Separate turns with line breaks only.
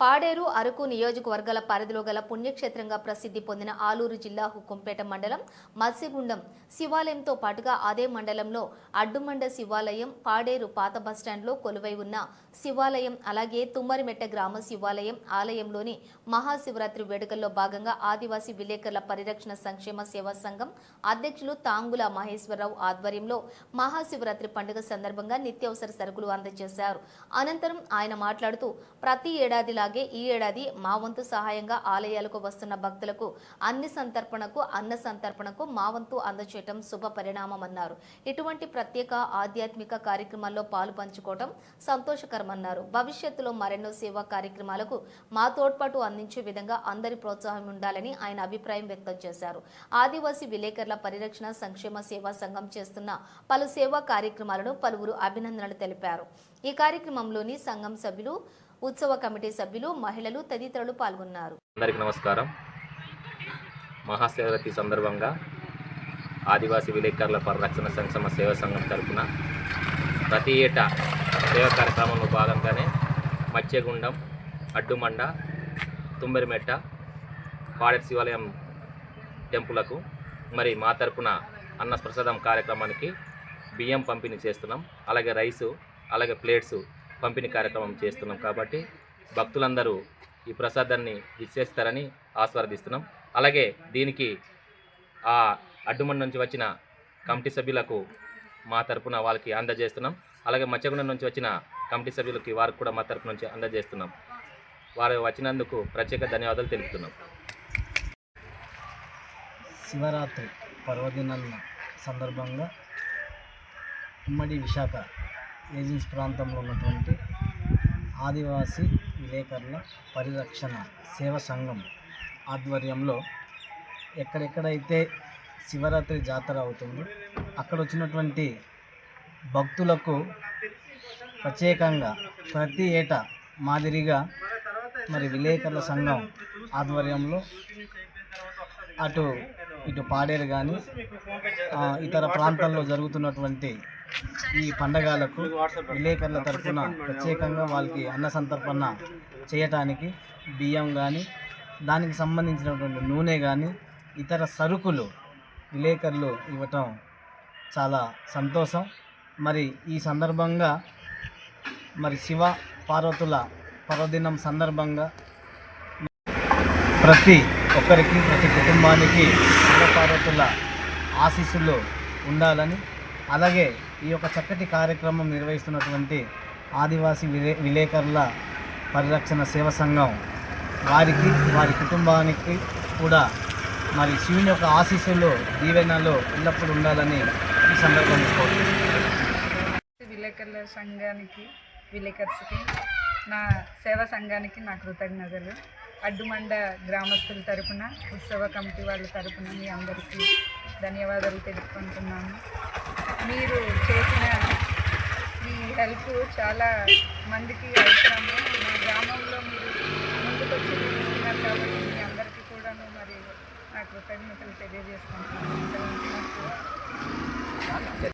పాడేరు అరకు నియోజకవర్గాల పరిధిలో గల పుణ్యక్షేత్రంగా ప్రసిద్ధి పొందిన ఆలూరు జిల్లా హుకుంపేట మండలం మత్స్యగుండం శివాలయంతో పాటుగా అదే మండలంలో అడ్డుమండ శివాలయం పాడేరు పాత బస్టాండ్లో కొలువై ఉన్న శివాలయం అలాగే తుమ్మరిమెట్ట గ్రామ శివాలయం ఆలయంలోని మహాశివరాత్రి వేడుకల్లో భాగంగా ఆదివాసీ విలేకరుల పరిరక్షణ సంక్షేమ సేవా సంఘం అధ్యక్షులు తాంగుల మహేశ్వరరావు ఆధ్వర్యంలో మహాశివరాత్రి పండుగ సందర్భంగా నిత్యావసర సరుకులు అందజేశారు. అనంతరం ఆయన మాట్లాడుతూ ప్రతి అలాగే ఈ ఏడాది మా వంతు సహాయంగా ఆలయాలకు వస్తున్న భక్తులకు అన్ని సంతర్పణకు అన్న సంతర్పణకు మా వంతు శుభ పరిణామమన్నారు. ఇటువంటి ప్రత్యేక ఆధ్యాత్మిక కార్యక్రమాల్లో పాలు పంచుకోవటం సంతోషకరమన్నారు. భవిష్యత్తులో మరెన్నో సేవా కార్యక్రమాలకు మా తోడ్పాటు అందించే విధంగా అందరి ప్రోత్సాహం ఉండాలని ఆయన అభిప్రాయం వ్యక్తం చేశారు. ఆదివాసీ విలేకరుల పరిరక్షణ సంక్షేమ సేవా సంఘం చేస్తున్న పలు సేవా కార్యక్రమాలను పలువురు అభినందనలు తెలిపారు. ఈ కార్యక్రమంలోని సంఘం సభ్యులు ఉత్సవ కమిటీ సభ్యులు మహిళలు తదితరులు పాల్గొన్నారు.
అందరికీ నమస్కారం. మహాశివరాత్రి సందర్భంగా ఆదివాసీ విలేకరుల పరిరక్షణ సంక్షేమ సేవ సంఘం తరఫున ప్రతి ఏటా సేవా కార్యక్రమంలో భాగంగానే మత్స్యగుండం అడ్డుమండ తుమ్మెరిమెట్ట పాడెట్ శివాలయం టెంపులకు మరి మా తరపున అన్న ప్రసాదం కార్యక్రమానికి బియ్యం పంపిణీ చేస్తున్నాం. అలాగే రైసు అలాగే ప్లేట్స్ పంపిణీ కార్యక్రమం చేస్తున్నాం కాబట్టి భక్తులందరూ ఈ ప్రసాదాన్ని ఇచ్చేస్తారని ఆస్వాదిస్తున్నాం. అలాగే దీనికి ఆ అడ్డుమండ నుంచి వచ్చిన కమిటీ సభ్యులకు మా తరపున వాళ్ళకి అందజేస్తున్నాం. అలాగే మత్స్యగుండం నుంచి వచ్చిన కమిటీ సభ్యులకి వారికి కూడా మా తరపు నుంచి అందజేస్తున్నాం. వారు వచ్చినందుకు ప్రత్యేక ధన్యవాదాలు తెలుపుతున్నాం.
శివరాత్రి పర్వదినాల సందర్భంగా ఉమ్మడి విశాఖ ఏజెన్సీ ప్రాంతంలో ఉన్నటువంటి ఆదివాసీ విలేకరుల పరిరక్షణ సేవ సంఘం ఆధ్వర్యంలో ఎక్కడెక్కడైతే శివరాత్రి జాతర అవుతుందో అక్కడ వచ్చినటువంటి భక్తులకు ప్రత్యేకంగా ప్రతి ఏటా మాదిరిగా మరి విలేకరుల సంఘం ఆధ్వర్యంలో అటు ఇటు పాడేరు కానీ ఇతర ప్రాంతాల్లో జరుగుతున్నటువంటి ఈ పండగలకు విలేకరుల తరఫున ప్రత్యేకంగా వాళ్ళకి అన్న సంతర్పణ చేయటానికి బియ్యం కానీ దానికి సంబంధించినటువంటి నూనె కానీ ఇతర సరుకులు విలేకరులు ఇవ్వటం చాలా సంతోషం. మరి ఈ సందర్భంగా మరి శివ పార్వతుల పర్వదినం సందర్భంగా ప్రతి ఒక్కరికి ప్రతి కుటుంబానికి శివపార్వతుల ఆశీస్సులు ఉండాలని అలాగే ఈ యొక్క చక్కటి కార్యక్రమం నిర్వహిస్తున్నటువంటి ఆదివాసీ విలే విలేకరుల పరిరక్షణ సేవ సంఘం వారికి వారి కుటుంబానికి కూడా మరి శివుని యొక్క ఆశీస్సులు దీవెనలు ఎల్లప్పుడూ ఉండాలని ఈ సందర్భంగా కోరుతున్నాను
విలేకరుల సంఘానికి విలేకర్స్కి నా సేవా సంఘానికి నా కృతజ్ఞతలు. అడ్డుమండ గ్రామస్తుల తరపున ఉత్సవ కమిటీ వాళ్ళ తరపున మీ అందరికీ ధన్యవాదాలు తెలుపుకుంటున్నాను. మీరు చేసిన ఈ హెల్ప్ చాలా మందికి అవసరము. మా గ్రామంలో మీరు ముందుకొచ్చి మీరు కాబట్టి మీ అందరికీ కూడాను మరి నా కృతజ్ఞతలు తెలియజేసుకుంటున్నాను.